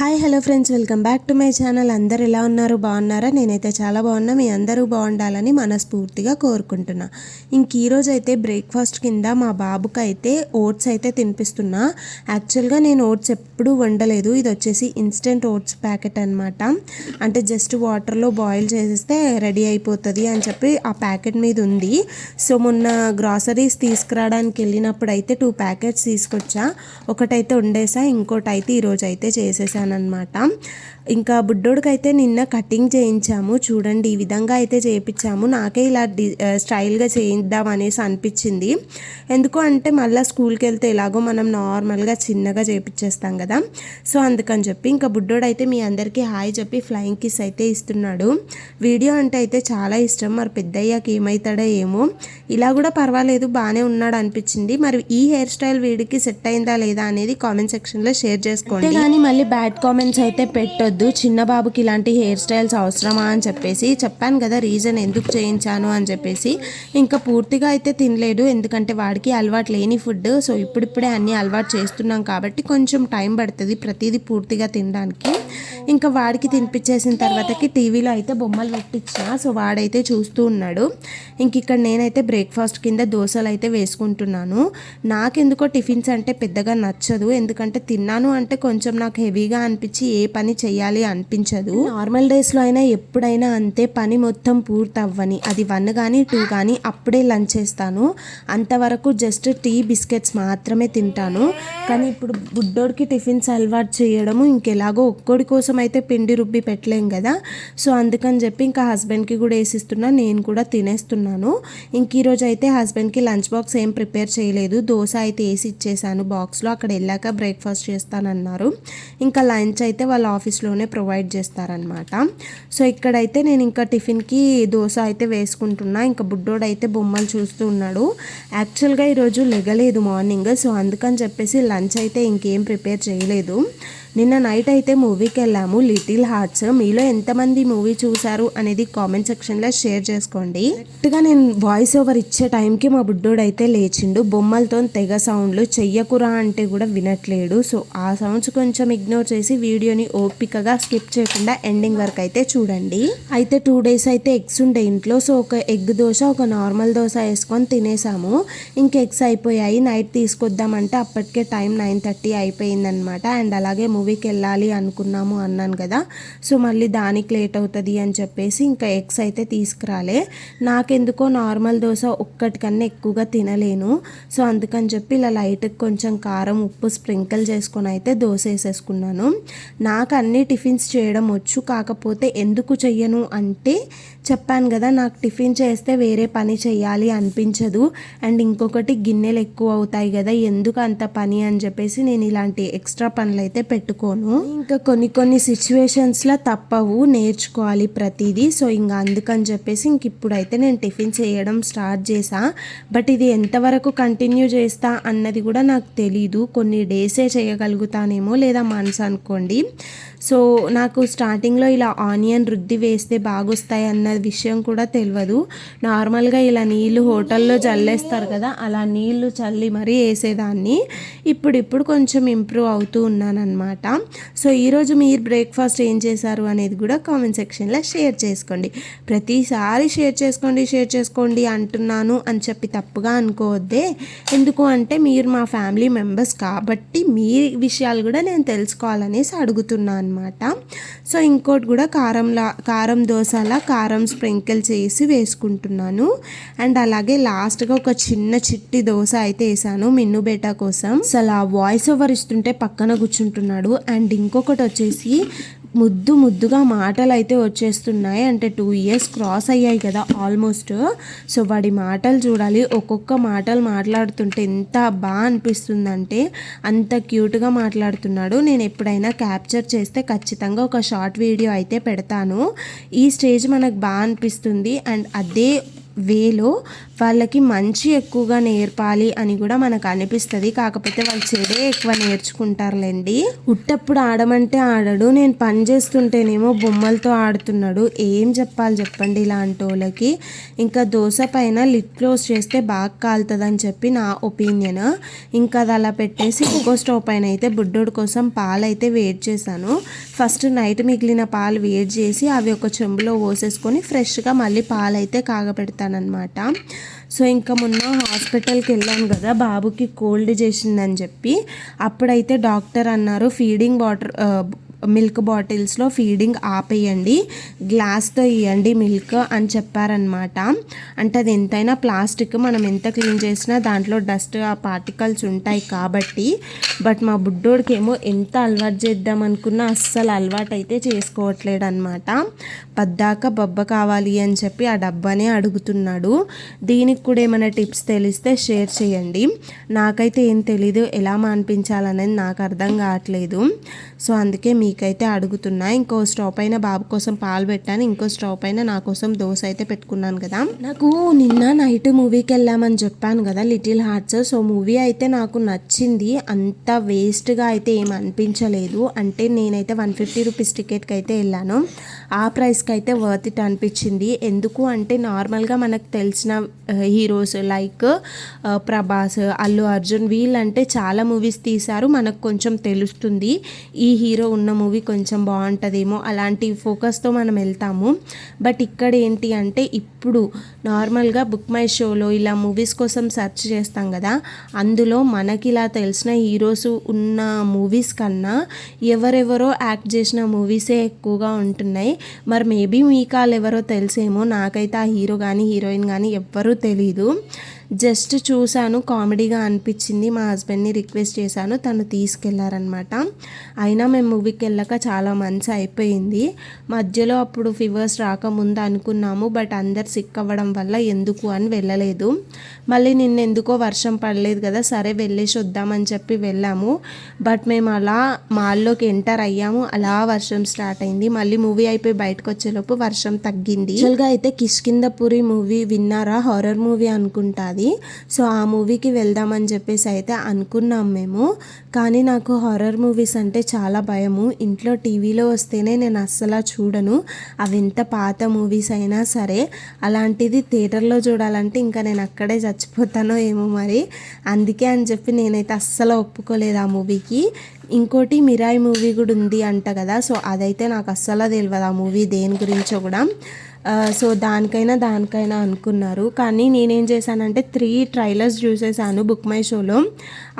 Hi hello friends. Welcome back to my channel. అందరు ఎలా ఉన్నారు? బాగున్నారా? నేనైతే చాలా బాగున్నా. మీ అందరూ బాగుండాలని మనస్ఫూర్తిగా కోరుకుంటున్నా. ఇంక ఈరోజు అయితే బ్రేక్ఫాస్ట్ కింద మా బాబుకి అయితే ఓట్స్ అయితే తినిపిస్తున్నా. యాక్చువల్గా నేను ఓట్స్ ఎప్పుడూ వండలేదు. ఇది వచ్చేసి ఇన్స్టెంట్ ఓట్స్ ప్యాకెట్ అనమాట అంటే జస్ట్ వాటర్లో బాయిల్ చేసేస్తే రెడీ అయిపోతుంది అని చెప్పి ఆ ప్యాకెట్ మీద ఉంది. సో మొన్న గ్రాసరీస్ తీసుకురావడానికి వెళ్ళినప్పుడు అయితే టూ ప్యాకెట్స్ తీసుకొచ్చా. ఒకటైతే వండేసా ఇంకోటి అయితే ఈరోజు అయితే చేసేసాను అనమాట ఇంకా బుడ్డోడికైతే నిన్న కటింగ్ చేయించాము. చూడండి ఈ విధంగా అయితే చేయించాము. నాకే ఇలా డి స్టైల్గా చేయిద్దాం అనేసి అనిపించింది. ఎందుకు అంటే మళ్ళీ స్కూల్కి వెళ్తే ఎలాగో మనం నార్మల్గా చిన్నగా చేయించేస్తాం కదా. సో అందుకని చెప్పి ఇంకా బుడ్డోడు మీ అందరికీ హాయ్ చెప్పి ఫ్లయింగ్ కిస్ అయితే ఇస్తున్నాడు. వీడియో అంటే అయితే చాలా ఇష్టం. మరి పెద్దయ్యాక ఏమవుతాడో ఏమో. ఇలా కూడా పర్వాలేదు బాగానే ఉన్నాడు అనిపించింది. మరి ఈ హెయిర్ స్టైల్ వీడికి సెట్ అయిందా లేదా అనేది కామెంట్ సెక్షన్లో షేర్ చేసుకోండి. కానీ మళ్ళీ బ్యాడ్ కామెంట్స్ అయితే పెట్టొద్దు. చిన్న బాబుకి ఇలాంటి హెయిర్ స్టైల్స్ అవసరమా అని చెప్పేసి చెప్పాను కదా రీజన్ ఎందుకు చేయించాను అని చెప్పేసి. ఇంకా పూర్తిగా అయితే తినలేదు ఎందుకంటే వాడికి అలవాటు లేని ఫుడ్ సో ఇప్పుడిప్పుడే అన్నీ అలవాటు చేస్తున్నాం కాబట్టి కొంచెం టైం పడుతుంది ప్రతిదీ పూర్తిగా తినడానికి. ఇంకా వాడికి తినిపించేసిన తర్వాతకి టీవీలో అయితే బొమ్మలు పెట్టించిన. సో వాడైతే చూస్తూ ఉన్నాడు. ఇంక ఇక్కడ నేనైతే బ్రేక్ఫాస్ట్ కింద దోశలు అయితే వేసుకుంటున్నాను. నాకెందుకో టిఫిన్స్ అంటే పెద్దగా నచ్చదు. ఎందుకంటే తిన్నాను అంటే కొంచెం నాకు హెవీగా అనిపించి ఏ పని చేయాలి అనిపించదు. నార్మల్ డేస్లో అయినా ఎప్పుడైనా అంతే పని మొత్తం పూర్తి అవ్వని అది వన్ కానీ టూ కానీ అప్పుడే లంచ్ చేస్తాను. అంతవరకు జస్ట్ టీ బిస్కెట్స్ మాత్రమే తింటాను. కానీ ఇప్పుడు బుడ్డోడికి టిఫిన్స్ అలవాటు చేయడము ఇంకెలాగో ఒక్కోడి కోసం అయితే పిండి రుబ్బి పెట్టలేం కదా. సో అందుకని చెప్పి ఇంకా హస్బెండ్కి కూడా వేసిస్తున్నా నేను కూడా తినేస్తున్నాను. ఇంక ఈరోజు అయితే హస్బెండ్కి లంచ్ బాక్స్ ఏం ప్రిపేర్ చేయలేదు. దోశ అయితే వేసి ఇచ్చేసాను. బాక్స్లో అక్కడ వెళ్ళాక బ్రేక్ఫాస్ట్ చేస్తానన్నారు. ఇంకా లంచ్ అయితే వాళ్ళ ఆఫీస్లోనే ప్రొవైడ్ చేస్తారనమాట సో ఇక్కడైతే నేను ఇంకా టిఫిన్కి దోశ అయితే వేసుకుంటున్నా. ఇంకా బుడ్డోడు అయితే బొమ్మలు చూస్తూ ఉన్నాడు. యాక్చువల్గా ఈరోజు లెగలేదు మార్నింగ్. సో అందుకని చెప్పేసి లంచ్ అయితే ఇంకేం ప్రిపేర్ చేయలేదు. నిన్న నైట్ అయితే మూవీకి వెళ్ళాము. లిటిల్ హార్ట్స్ మీలో ఎంతమంది మూవీ చూశారు అనేది కామెంట్ సెక్షన్లో షేర్ చేసుకోండి. కరెక్ట్గా నేను వాయిస్ ఓవర్ ఇచ్చే టైంకి మా బుడ్డోడు అయితే లేచిండు. బొమ్మలతో తెగ సౌండ్లు చెయ్యకురా అంటే కూడా వినట్లేడు. సో ఆ సౌండ్స్ కొంచెం ఇగ్నోర్ చేసి వీడియోని ఓపికగా స్కిప్ చేయకుండా ఎండింగ్ వరకు అయితే చూడండి. అయితే టూ డేస్ అయితే ఎగ్స్ ఉండే ఇంట్లో. సో ఒక ఎగ్ దోశ ఒక నార్మల్ దోశ వేసుకొని తినేసాము. ఇంక ఎగ్స్ అయిపోయాయి. నైట్ తీసుకొద్దామంటే అప్పటికే టైం నైన్ థర్టీ అయిపోయిందనమాట అండ్ అలాగే మూవీకి వెళ్ళాలి అనుకున్నాము అన్నాను కదా. సో మళ్ళీ దానికి లేట్ అవుతుంది అని చెప్పేసి ఇంకా ఎగ్స్ అయితే తీసుకురాలే. నాకెందుకో నార్మల్ దోశ ఒక్కటికన్నా ఎక్కువగా తినలేను. సో అందుకని చెప్పి ఇలా లైట్కి కొంచెం కారం ఉప్పు స్ప్రింకిల్ చేసుకొని అయితే దోశ వేసేసుకున్నాను. నాకు అన్ని టిఫిన్స్ చేయడం వచ్చు కాకపోతే ఎందుకు చెయ్యను అంటే చెప్పాను కదా నాకు టిఫిన్ చేస్తే వేరే పని చేయాలి అనిపించదు. అండ్ ఇంకొకటి గిన్నెలు ఎక్కువ అవుతాయి కదా ఎందుకు అంత పని అని చెప్పేసి నేను ఇలాంటి ఎక్స్ట్రా పనులు అయితే పెట్టుకోను. ఇంకా కొన్ని కొన్ని సిచ్యువేషన్స్లో తప్పవు నేర్చుకోవాలి ప్రతిదీ. సో ఇంకా అందుకని చెప్పేసి ఇంక ఇప్పుడైతే నేను టిఫిన్ చేయడం స్టార్ట్ చేసా బట్ ఇది ఎంతవరకు కంటిన్యూ చేస్తా అన్నది కూడా నాకు తెలీదు. కొన్ని డేసే చేయగలుగుతానేమో లేదా మనసు అనుకోండి. సో నాకు స్టార్టింగ్లో ఇలా ఆనియన్ రుద్ది వేస్తే బాగొస్తాయి అన్న విషయం కూడా తెలియదు నార్మల్గా ఇలా నీళ్ళు హోటల్లో చల్లేస్తారు కదా అలా నీళ్ళు చల్లి మరీ వేసేదాన్ని. ఇప్పుడిప్పుడు కొంచెం ఇంప్రూవ్ అవుతూ ఉన్నానమాట సో ఈరోజు మీరు బ్రేక్ఫాస్ట్ ఏం చేశారు అనేది కూడా కామెంట్ సెక్షన్లో షేర్ చేసుకోండి. ప్రతిసారి షేర్ చేసుకోండి షేర్ చేసుకోండి అంటున్నాను అని చెప్పి తప్పుగా అనుకోవద్దే. ఎందుకు అంటే మీరు మా ఫ్యామిలీ మెంబర్స్ కాబట్టి మీ విషయాలు కూడా నేను తెలుసుకోవాలనేసి అడుగుతున్నాను. అనమాట సో ఇంకోటి కూడా కారంలా కారం దోశలా కారం స్ప్రింకిల్ చేసి వేసుకుంటున్నాను. అండ్ అలాగే లాస్ట్గా ఒక చిన్న చిట్టి దోశ అయితే వేసాను మిన్ను బేటా కోసం. అసలు ఆ వాయిస్ ఓవర్ ఇస్తుంటే పక్కన కూర్చుంటున్నాడు. అండ్ ఇంకొకటి వచ్చేసి ముద్దు ముద్దుగా మాటలు అయితే వచ్చేస్తున్నాయి. అంటే టూ ఇయర్స్ క్రాస్ అయ్యాయి కదా ఆల్మోస్ట్ సో వాడి మాటలు చూడాలి. ఒక్కొక్క మాటలు మాట్లాడుతుంటే ఎంత బాగా అనిపిస్తుందంటే అంత క్యూట్గా మాట్లాడుతున్నాడు. నేను ఎప్పుడైనా క్యాప్చర్ చేస్తే ఖచ్చితంగా ఒక షార్ట్ వీడియో అయితే పెడతాను. ఈ స్టేజ్ మనకు బాగా అనిపిస్తుంది. అండ్ అదే వేలో వాళ్ళకి మంచి ఎక్కువగా నేర్పాలి అని కూడా మనకు అనిపిస్తుంది. కాకపోతే వాళ్ళు చెడే ఎక్కువ నేర్చుకుంటారులేండి. ఉట్టప్పుడు ఆడమంటే ఆడడు. నేను పని చేస్తుంటేనేమో బొమ్మలతో ఆడుతున్నాడు. ఏం చెప్పాలి చెప్పండి ఇలాంటి వాళ్ళకి ఇంకా దోశ పైన లిట్ క్లోజ్ చేస్తే బాగా కాలుతుందని చెప్పి నా ఒపీనియన్. ఇంకా అది అలా పెట్టేసి ఇంకో స్టవ్ పైన అయితే బుడ్డోడు కోసం పాలు అయితే వేడి చేశాను. ఫస్ట్ నైట్ మిగిలిన పాలు వేడి చేసి అవి ఒక చెంబులో పోసేసుకొని ఫ్రెష్గా మళ్ళీ పాలు అయితే కాగపెడతానమాట సో ఇంకా మొన్న హాస్పిటల్కి వెళ్ళాను కదా బాబుకి కోల్డ్ చేసిందని చెప్పి. అప్పుడైతే డాక్టర్ అన్నారు ఫీడింగ్ వాటర్ మిల్క్ బాటిల్స్లో ఫీడింగ్ ఆపేయండి. గ్లాస్తో ఇవ్వండి మిల్క్ అని చెప్పారనమాట అంటే అది ఎంతైనా ప్లాస్టిక్ మనం ఎంత క్లీన్ చేసినా దాంట్లో డస్ట్ ఆ పార్టికల్స్ ఉంటాయి కాబట్టి. బట్ మా బుడ్డోడికి ఏమో ఎంత అలవాటు చేద్దాం అనుకున్నా అస్సలు అలవాటు అయితే చేసుకోవట్లేడు అనమాట పద్దాక బొబ్బ కావాలి అని చెప్పి ఆ డబ్బానే అడుగుతున్నాడు. దీనికి కూడా ఏమైనా టిప్స్ తెలిస్తే షేర్ చేయండి. నాకైతే ఏం తెలీదు ఎలా మాన్పించాలనేది నాకు అర్థం కావట్లేదు. సో అందుకే మీ నీకైతే అడుగుతున్నా ఇంకో స్టవ్ పైన బాబు కోసం పాలు పెట్టాను ఇంకో స్టవ్ పైన నా కోసం దోశ అయితే పెట్టుకున్నాను కదా. నాకు నిన్న నైట్ మూవీకి వెళ్ళామని చెప్పాను కదా లిటిల్ హార్ట్స్. సో మూవీ అయితే నాకు నచ్చింది. అంత వేస్ట్గా అయితే ఏం అనిపించలేదు. అంటే నేనైతే వన్ ఫిఫ్టీ రూపీస్ టికెట్కి అయితే వెళ్ళాను. ఆ ప్రైస్కి అయితే వర్త్ ఇట్ అనిపించింది. ఎందుకు అంటే నార్మల్గా మనకు తెలిసిన హీరోస్ లైక్ ప్రభాస్ అల్లు అర్జున్ వీళ్ళంటే చాలా మూవీస్ తీశారు. మనకు కొంచెం తెలుస్తుంది. ఈ హీరో ఉన్న మూవీ కొంచెం బాగుంటుందేమో అలాంటి ఫోకస్తో మనం వెళ్తాము. బట్ ఇక్కడ ఏంటి అంటే ఇప్పుడు నార్మల్గా బుక్ మై షోలో ఇలా మూవీస్ కోసం సెర్చ్ చేస్తాం కదా అందులో మనకి ఇలా తెలిసిన హీరోస్ ఉన్న మూవీస్ కన్నా ఎవరెవరో యాక్ట్ చేసిన మూవీసే ఎక్కువగా ఉంటున్నాయి. మరి మేబీ మీకు వాళ్ళు ఎవరో తెలిసేమో నాకైతే ఆ హీరో కానీ హీరోయిన్ కానీ ఎవ్వరూ తెలీదు. జస్ట్ చూశాను కామెడీగా అనిపించింది. మా హస్బెండ్ని రిక్వెస్ట్ చేశాను తను తీసుకెళ్ళారనమాట అయినా మేము మూవీకి వెళ్ళాక చాలా మంచి అయిపోయింది. మధ్యలో అప్పుడు ఫీవర్స్ రాకముందు అనుకున్నాము బట్ అందరు సిక్ అవ్వడం వల్ల ఎందుకు అని వెళ్ళలేదు. మళ్ళీ నిన్న ఎందుకో వర్షం పడలేదు కదా సరే వెళ్ళేసి వద్దామని చెప్పి వెళ్ళాము. బట్ మేము అలా మాల్లోకి ఎంటర్ అయ్యాము. అలా వర్షం స్టార్ట్ అయింది. మళ్ళీ మూవీ అయిపోయి బయటకు వచ్చేలోపు వర్షం తగ్గింది. యాక్చువల్గా అయితే కిష్కిందపురి మూవీ విన్నారా? హారర్ మూవీ అనుకుంటుంది ఉంటుంది సో ఆ మూవీకి వెళ్దామని చెప్పేసి అయితే అనుకున్నాం మేము. కానీ నాకు హారర్ మూవీస్ అంటే చాలా భయము. ఇంట్లో టీవీలో వస్తేనే నేను అస్సలు చూడను. అవి ఎంత పాత మూవీస్ అయినా సరే అలాంటిది థియేటర్లో చూడాలంటే ఇంకా నేను అక్కడే చచ్చిపోతానో ఏమో మరి. అందుకే అని చెప్పి నేనైతే అస్సలు ఒప్పుకోలేదు ఆ మూవీకి. ఇంకోటి మిరాయి మూవీ కూడా ఉంది అంట కదా సో అదైతే నాకు అస్సలు తెలియదు ఆ మూవీ దేని గురించో కూడా. సో దానికైనా దానికైనా అనుకున్నారు. కానీ నేనేం చేశానంటే త్రీ ట్రైలర్స్ చూసేసాను బుక్ మై షోలో.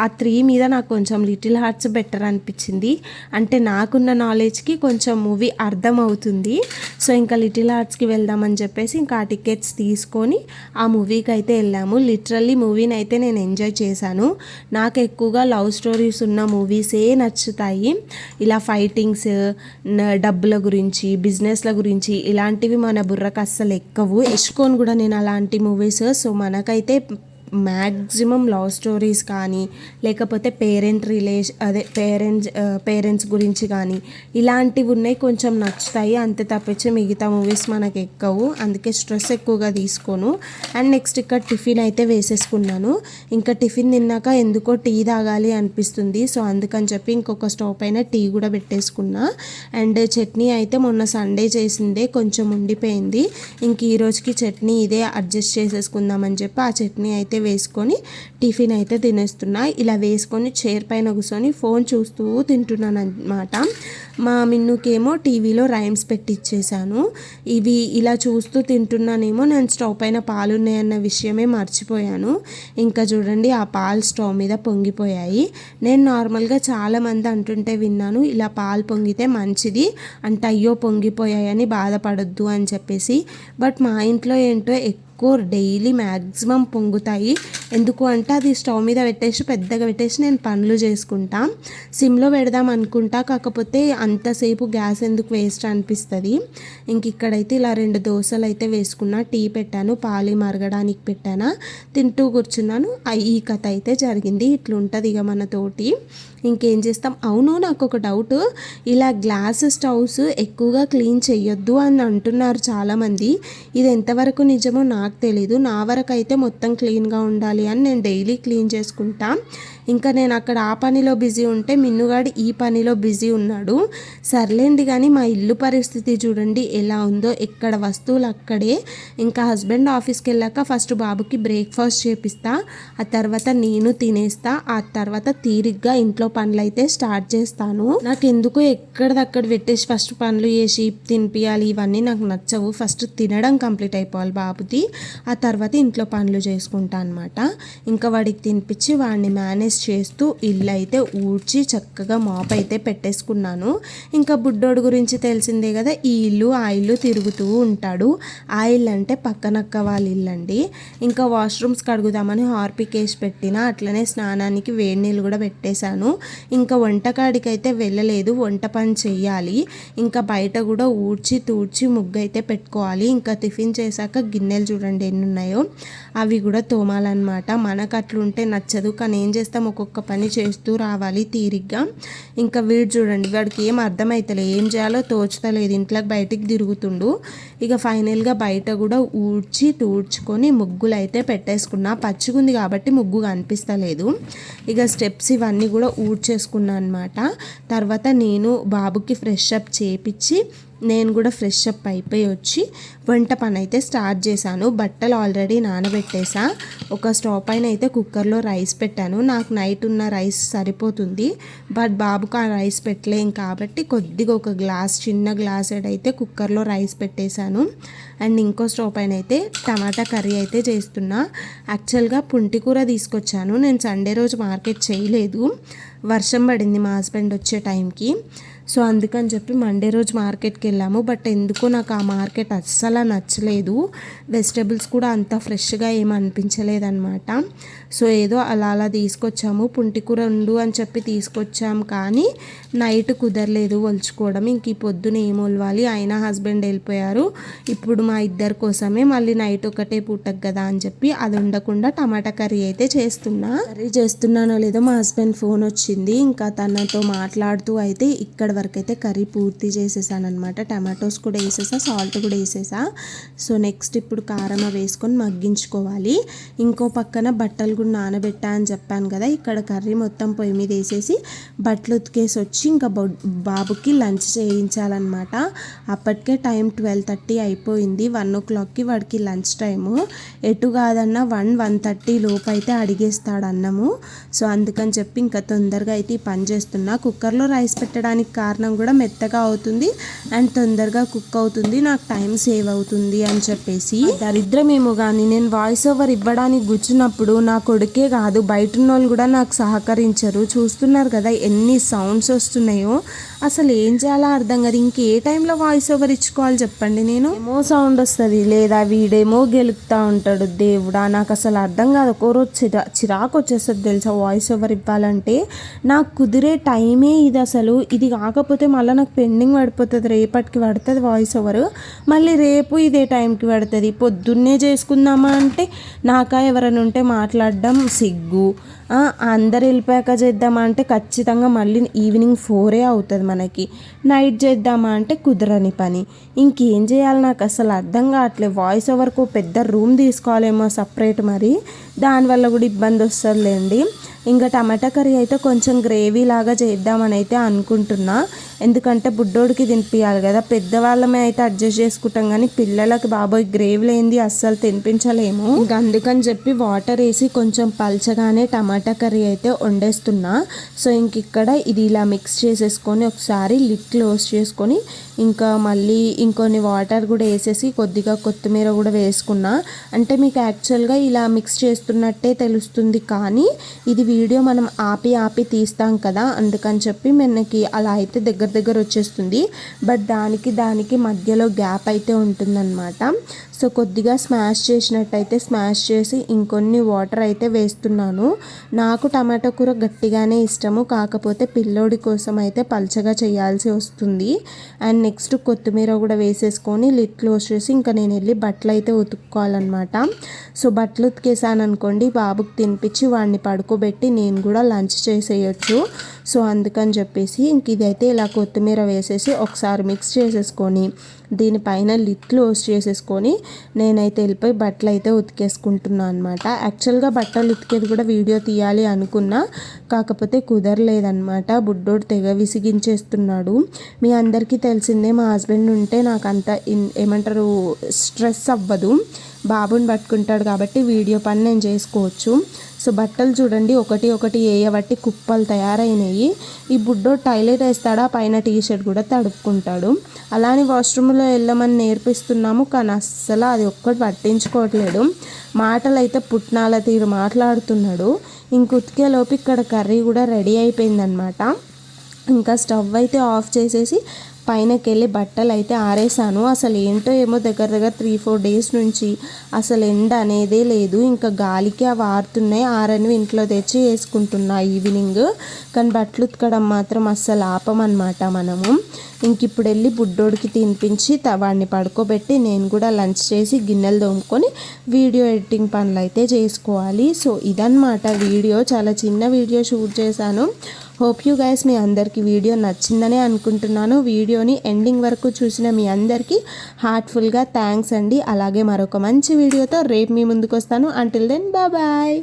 ఆ త్రీ మీద నాకు కొంచెం లిటిల్ హార్ట్స్ బెటర్ అనిపించింది. అంటే నాకున్న నాలెడ్జ్కి కొంచెం మూవీ అర్థం అవుతుంది. సో ఇంకా లిటిల్ హార్ట్స్కి వెళ్దామని చెప్పేసి ఇంకా ఆ టికెట్స్ తీసుకొని ఆ మూవీకి అయితే వెళ్ళాము. లిటరల్లీ మూవీని అయితే నేను ఎంజాయ్ చేశాను. నాకు ఎక్కువగా లవ్ స్టోరీస్ ఉన్న మూవీసే నచ్చుతాయి. ఇలా ఫైటింగ్స్ డబ్బుల గురించి బిజినెస్ల గురించి ఇలాంటివి మన బుర్రకు అస్సలు ఎక్కవు. ఎష్కోన్ కూడా నేను అలాంటి మూవీస్ సో మనకైతే మ్యాక్సిమం లవ్ స్టోరీస్ కానీ లేకపోతే పేరెంట్ రిలేషన్ అదే పేరెంట్స్ పేరెంట్స్ గురించి కానీ ఇలాంటివి ఉన్నాయి. కొంచెం నచ్చుతాయి. అంతే తప్పించి మిగతా మూవీస్ మనకు ఎక్కవు. అందుకే స్ట్రెస్ ఎక్కువగా తీసుకోను. అండ్ నెక్స్ట్ ఇక్కడ టిఫిన్ అయితే వేసేసుకున్నాను. ఇంకా టిఫిన్ తిన్నాక ఎందుకో టీ తాగాలి అనిపిస్తుంది. సో అందుకని చెప్పి ఇంకొక స్టవ్ పైన టీ కూడా పెట్టేసుకున్నా. అండ్ చట్నీ అయితే మొన్న సండే చేసిందే. కొంచెం ఉండిపోయింది. ఇంక ఈ రోజుకి చట్నీ ఇదే అడ్జస్ట్ చేసేసుకుందామని చెప్పి ఆ చట్నీ అయితే వేసుకొని టిఫిన్ అయితే తినేస్తున్నా. ఇలా వేసుకొని చైర్ పైన కూర్చొని ఫోన్ చూస్తూ తింటున్నాను అనమాట మా మిన్నుకేమో టీవీలో రైమ్స్ పెట్టిచ్చేసాను ఇవి ఇలా చూస్తూ తింటున్నానేమో నేను స్టవ్ పైన పాలు ఉన్నాయన్న విషయమే మర్చిపోయాను. ఇంకా చూడండి ఆ పాలు స్టవ్ మీద పొంగిపోయాయి. నేను నార్మల్గా చాలామంది అంటుంటే విన్నాను ఇలా పాలు పొంగితే మంచిది. అంటే అయ్యో పొంగిపోయాయని బాధపడొద్దు అని చెప్పేసి. బట్ మా ఇంట్లో ఏంటో ఎక్కువ ఎక్కువ డైలీ మ్యాక్సిమం పొంగుతాయి. ఎందుకు అంటే అది స్టవ్ మీద పెట్టేసి పెద్దగా పెట్టేసి నేను పనులు చేసుకుంటా. సిమ్లో పెడదాం అనుకుంటా. కాకపోతే అంతసేపు గ్యాస్ ఎందుకు వేస్ట్ అనిపిస్తుంది? ఇంక ఇక్కడైతే ఇలా రెండు దోశలు అయితే వేసుకున్నా. టీ పెట్టాను పాలి మరగడానికి పెట్టానా. తింటూ కూర్చున్నాను. ఈ కథ అయితే జరిగింది. ఇట్లుంటుంది ఇక మన తోటి. ఇంకేం చేస్తాం? అవును నాకు ఒక డౌట్ ఇలా గ్లాస్ స్టవ్స్ ఎక్కువగా క్లీన్ చేయొద్దు అని అంటున్నారు చాలామంది. ఇది ఎంతవరకు నిజమో నాకు నాకు తెలీదు. నా వరకు అయితే మొత్తం క్లీన్గా ఉండాలి అని నేను డైలీ క్లీన్ చేసుకుంటా. ఇంకా నేను అక్కడ ఆ పనిలో బిజీ ఉంటే మిన్నుగాడు ఈ పనిలో బిజీ ఉన్నాడు. సర్లేండి కానీ మా ఇల్లు పరిస్థితి చూడండి ఎలా ఉందో. ఎక్కడ వస్తువులు అక్కడే. ఇంకా హస్బెండ్ ఆఫీస్కి వెళ్ళాక ఫస్ట్ బాబుకి బ్రేక్ఫాస్ట్ చేపిస్తా ఆ తర్వాత నేను తినేస్తా ఆ తర్వాత తీరిగ్గా ఇంట్లో పనులు అయితే స్టార్ట్ చేస్తాను. నాకు ఎందుకో ఎక్కడిదక్కడ పెట్టేసి ఫస్ట్ పనులు చేసి తినిపించాలి ఇవన్నీ నాకు నచ్చవు. ఫస్ట్ తినడం కంప్లీట్ అయిపోవాలి బాబుది. ఆ తర్వాత ఇంట్లో పనులు చేసుకుంటా అనమాట ఇంకా వాడికి తినిపించి వాడిని మేనేజ్ చేస్తూ ఇల్లు అయితే ఊడ్చి చక్కగా మాప్ అయితే పెట్టేసుకున్నాను. ఇంకా బుడ్డోడు గురించి తెలిసిందే కదా ఈ ఇల్లు ఆ ఇల్లు తిరుగుతూ ఉంటాడు. ఆ ఇల్లు అంటే పక్కనక్క వాళ్ళ ఇల్లు అండి ఇంకా వాష్రూమ్స్ కడుగుదామని హార్పిక్ వేసి పెట్టిన అట్లనే స్నానానికి వేడి నీళ్ళు కూడా పెట్టేశాను. ఇంకా వంటకాడికి అయితే వెళ్ళలేదు వంట పని చెయ్యాలి. ఇంకా బయట కూడా ఊడ్చి తూడ్చి ముగ్గు అయితే పెట్టుకోవాలి. ఇంకా టిఫిన్ చేశాక గిన్నెలు చూడండి ఎన్ని ఉన్నాయో అవి కూడా తోమాలన్నమాట. మనకు అట్లుంటే నచ్చదు కానీ ఏం చేస్తాం? ఒక్కొక్క పని చేస్తూ రావాలి తీరిగ్గా. ఇంకా వీడు చూడండి వాడికి ఏం అర్థమవుతలే ఏం చేయాలో తోచుతలేదు ఇంట్లోకి బయటికి తిరుగుతుండు. ఇక ఫైనల్గా బయట కూడా ఊడ్చి తూడ్చుకొని ముగ్గులు అయితే పెట్టేసుకున్నా. పచ్చిగుంది కాబట్టి ముగ్గు కనిపిస్తలేదు. ఇక స్టెప్స్ ఇవన్నీ కూడా ఊడ్చేసుకున్నా అనమాట తర్వాత నేను బాబుకి ఫ్రెష్ అప్ చేపించి నేను కూడా ఫ్రెష్ అప్ అయిపోయి వచ్చి వంట పని అయితే స్టార్ట్ చేశాను. బట్టలు ఆల్రెడీ నానబెట్టేసా. ఒక స్టవ్ పైన అయితే కుక్కర్లో రైస్ పెట్టాను. నాకు నైట్ ఉన్న రైస్ సరిపోతుంది. బట్ బాబుకు ఆ రైస్ పెట్టలేం కాబట్టి కొద్దిగా ఒక గ్లాస్ చిన్న గ్లాస్ అయితే కుక్కర్లో రైస్ పెట్టేశాను. అండ్ ఇంకో స్టవ్ పైన అయితే టమాటా కర్రీ అయితే చేస్తున్నా. యాక్చువల్గా పుంటికూర తీసుకొచ్చాను. నేను సండే రోజు మార్కెట్ చేయలేదు. వర్షం పడింది మా హస్బెండ్ వచ్చే టైంకి సో అందుకని చెప్పి మండే రోజు మార్కెట్కి వెళ్ళాము. బట్ ఎందుకో నాకు ఆ మార్కెట్ అస్సలు నచ్చలేదు. వెజిటేబుల్స్ కూడా అంత ఫ్రెష్గా ఏం అనిపించలేదు అనమాట సో ఏదో అలా అలా తీసుకొచ్చాము. పుంటికూర ఉండు అని చెప్పి తీసుకొచ్చాము కానీ నైట్ కుదరలేదు ఒలుచుకోవడం. ఇంక ఈ పొద్దున ఏం ఒలవాలి? అయినా హస్బెండ్ వెళ్ళిపోయారు. ఇప్పుడు మా ఇద్దరి కోసమే మళ్ళీ నైట్ ఒకటే పూటకు కదా అని చెప్పి అది ఉండకుండా టమాటా కర్రీ అయితే చేస్తున్నా. కర్రీ చేస్తున్నానో లేదో మా హస్బెండ్ ఫోన్ వచ్చింది. ఇంకా తనతో మాట్లాడుతూ అయితే ఇక్కడ వరకు అయితే కర్రీ పూర్తి చేసేసాను అనమాట టమాటోస్ కూడా వేసేసా సాల్ట్ కూడా వేసేసా. సో నెక్స్ట్ ఇప్పుడు కారం వేసుకొని మగ్గించుకోవాలి. ఇంకో పక్కన బట్టలు కూడా నానబెట్టా అని చెప్పాను కదా ఇక్కడ కర్రీ మొత్తం పొయ్యి మీద వేసేసి బట్టలు ఉతికేసి వచ్చి ఇంకా బాబుకి లంచ్ చేయించాలన్నమాట. అప్పటికే టైం ట్వెల్వ్ థర్టీ అయిపోయింది వన్ ఓ క్లాక్కి వాడికి లంచ్ టైము. ఎటు కాదన్నా వన్ వన్ థర్టీ లోపు అయితే అడిగేస్తాడు అన్నము. సో అందుకని చెప్పి ఇంకా తొందరగా అయితే ఈ పని చేస్తున్నా. కుక్కర్లో రైస్ పెట్టడానికి కారణం కూడా మెత్తగా అవుతుంది అండ్ తొందరగా కుక్ అవుతుంది నాకు టైం సేవ్ అవుతుంది అని చెప్పేసి. దరిద్రమేమో కానీ నేను వాయిస్ ఓవర్ ఇవ్వడానికి కూర్చున్నప్పుడు నా కొడుకే కాదు బయట ఉన్న వాళ్ళు కూడా నాకు సహకరించరు. చూస్తున్నారు కదా ఎన్ని సౌండ్స్ వస్తున్నాయో. అసలు ఏం చేయాలో అర్థం కాదు. ఇంకే టైంలో వాయిస్ ఓవర్ ఇచ్చుకోవాలి చెప్పండి నేను. ఏమో సౌండ్ వస్తుంది లేదా వీడేమో గెలుపుతా ఉంటాడు. దేవుడా నాకు అసలు అర్థం కాదు. ఒక రోజు చిరా చిరాకు వచ్చేస్తుంది తెలుసా వాయిస్ ఓవర్ ఇవ్వాలంటే. నాకు కుదిరే టైమే ఇది అసలు. ఇది కాకపోతే మళ్ళీ నాకు పెండింగ్ పడిపోతుంది రేపటికి పడుతుంది వాయిస్ ఓవర్ మళ్ళీ రేపు ఇదే టైంకి పడుతుంది. పొద్దున్నే చేసుకుందామా అంటే నాకా ఎవరైనా ఉంటే మాట్లాడడం సిగ్గు. అందరు వెళ్ళిపోయాక చేద్దామా అంటే ఖచ్చితంగా మళ్ళీ ఈవినింగ్ ఫోరే అవుతుంది మనకి. నైట్ చేద్దామా అంటే కుదరని పని. ఇంకేం చేయాలి నాకు అసలు అర్థం కావట్లేదు. వాయిస్ ఓవర్కు పెద్ద రూమ్ తీసుకోవాలేమో సపరేట్ మరి. దానివల్ల కూడా ఇబ్బంది వస్తుందిలేండి. ఇంకా టమాటా కర్రీ అయితే కొంచెం గ్రేవీ లాగా చేద్దామని అయితే అనుకుంటున్నా. ఎందుకంటే బుడ్డోడికి తినిపించాలి కదా. పెద్దవాళ్ళమే అయితే అడ్జస్ట్ చేసుకుంటాం కానీ పిల్లలకి బాబోయ్ గ్రేవీ లేనిది అస్సలు తినిపించలేము. ఇంకా అందుకని చెప్పి వాటర్ వేసి కొంచెం పల్చగానే టమాటా కర్రీ అయితే వండేస్తున్నా. సో ఇంక ఇక్కడ ఇది ఇలా మిక్స్ చేసేసుకొని ఒకసారి లిట్ క్లోజ్ చేసుకొని ఇంకా మళ్ళీ ఇంకొన్ని వాటర్ కూడా వేసేసి కొద్దిగా కొత్తిమీర కూడా వేసుకున్నా. అంటే మీకు యాక్చువల్గా ఇలా మిక్స్ చేస్తున్నట్టే తెలుస్తుంది కానీ ఇది వీడియో మనం ఆపి ఆపి తీస్తాం కదా అందుకని చెప్పి మనకి అలా అయితే దగ్గర దగ్గర వచ్చేస్తుంది. బట్ దానికి దానికి మధ్యలో గ్యాప్ అయితే ఉంటుందన్నమాట. సో కొద్దిగా స్మాష్ చేసినట్టయితే స్మాష్ చేసి ఇంకొన్ని వాటర్ అయితే వేస్తున్నాను. నాకు టమాటో కూర గట్టిగానే ఇష్టము. కాకపోతే పిల్లోడి కోసం అయితే పల్చగా చేయాల్సి వస్తుంది. అండ్ నెక్స్ట్ కొత్తిమీర కూడా వేసేసుకొని లిట్ క్లోజ్ చేసి ఇంకా నేను వెళ్ళి బట్టలు అయితే ఉతుక్కోవాలన్నమాట. సో బట్టలు ఉతికేసాను అనుకోండి బాబుకి తినిపించి వాడిని పడుకోబెట్టి నేను కూడా లంచ్ చేసేయచ్చు. సో అందుకని చెప్పేసి ఇంక ఇదైతే ఇలా కొత్తిమీర వేసేసి ఒకసారి మిక్స్ చేసేసుకొని దీనిపైన లిట్ క్లోజ్ చేసేసుకొని నేనైతే వెళ్ళిపోయి బట్టలు అయితే ఉతికేసుకుంటున్నాను అనమాట యాక్చువల్గా బట్టలు ఉతికేది కూడా వీడియో తీయాలి అనుకున్నా కాకపోతే కుదరలేదనమాట బుడ్డోడు తెగ విసిగించేస్తున్నాడు. మీ అందరికీ తెలిసిందే మా హస్బెండ్ ఉంటే నాకు అంత ఇన్- ఏమంటారు స్ట్రెస్ అవ్వదు. బాబుని పట్టుకుంటాడు కాబట్టి వీడియో పని నేను చేసుకోవచ్చు. సో బట్టలు చూడండి ఒకటి ఒకటి వేయబట్టి కుప్పలు తయారైనాయి. ఈ బుడ్డో టైలర్ వేస్తాడా? పైన టీ షర్ట్ కూడా తడుపుకుంటాడు. అలానే వాష్రూమ్లో వెళ్ళమని నేర్పిస్తున్నాము కానీ అస్సలు అది ఒక్కటి పట్టించుకోవట్లేదు. మాటలు అయితే పుట్నాల తీరు మాట్లాడుతున్నాడు. ఇంకొతికేలోపు ఇక్కడ కర్రీ కూడా రెడీ అయిపోయిందనమాట ఇంకా స్టవ్ అయితే ఆఫ్ చేసేసి పైనకి వెళ్ళి బట్టలు అయితే ఆరేసాను. అసలు ఏంటో ఏమో దగ్గర దగ్గర త్రీ ఫోర్ డేస్ నుంచి అసలు ఎండ అనేదే లేదు. ఇంకా గాలికి అవి ఆరుతున్నాయి. ఆరనివి ఇంట్లో తెచ్చి వేసుకుంటున్నా ఈవినింగ్. కానీ బట్టలు ఉతకడం మాత్రం అస్సలు ఆపమన్నమాట మనము. ఇంక ఇప్పుడు వెళ్ళి బుడ్డోడికి తినిపించి వాడిని పడుకోబెట్టి నేను కూడా లంచ్ చేసి గిన్నెలు తోముకొని వీడియో ఎడిటింగ్ పనులు అయితే చేసుకోవాలి. సో ఇదన్నమాట వీడియో. చాలా చిన్న వీడియో షూట్ చేశాను. హోప్ యూ గైస్ మీ అందరికీ వీడియో నచ్చిందనే అనుకుంటున్నాను. వీడియోని ఎండింగ్ వరకు చూసిన మీ అందరికీ హార్ట్ఫుల్గా థ్యాంక్స్ అండి. అలాగే మరొక మంచి వీడియోతో రేపు మీ ముందుకు వస్తాను అంటిల్ దెన్ బాయ్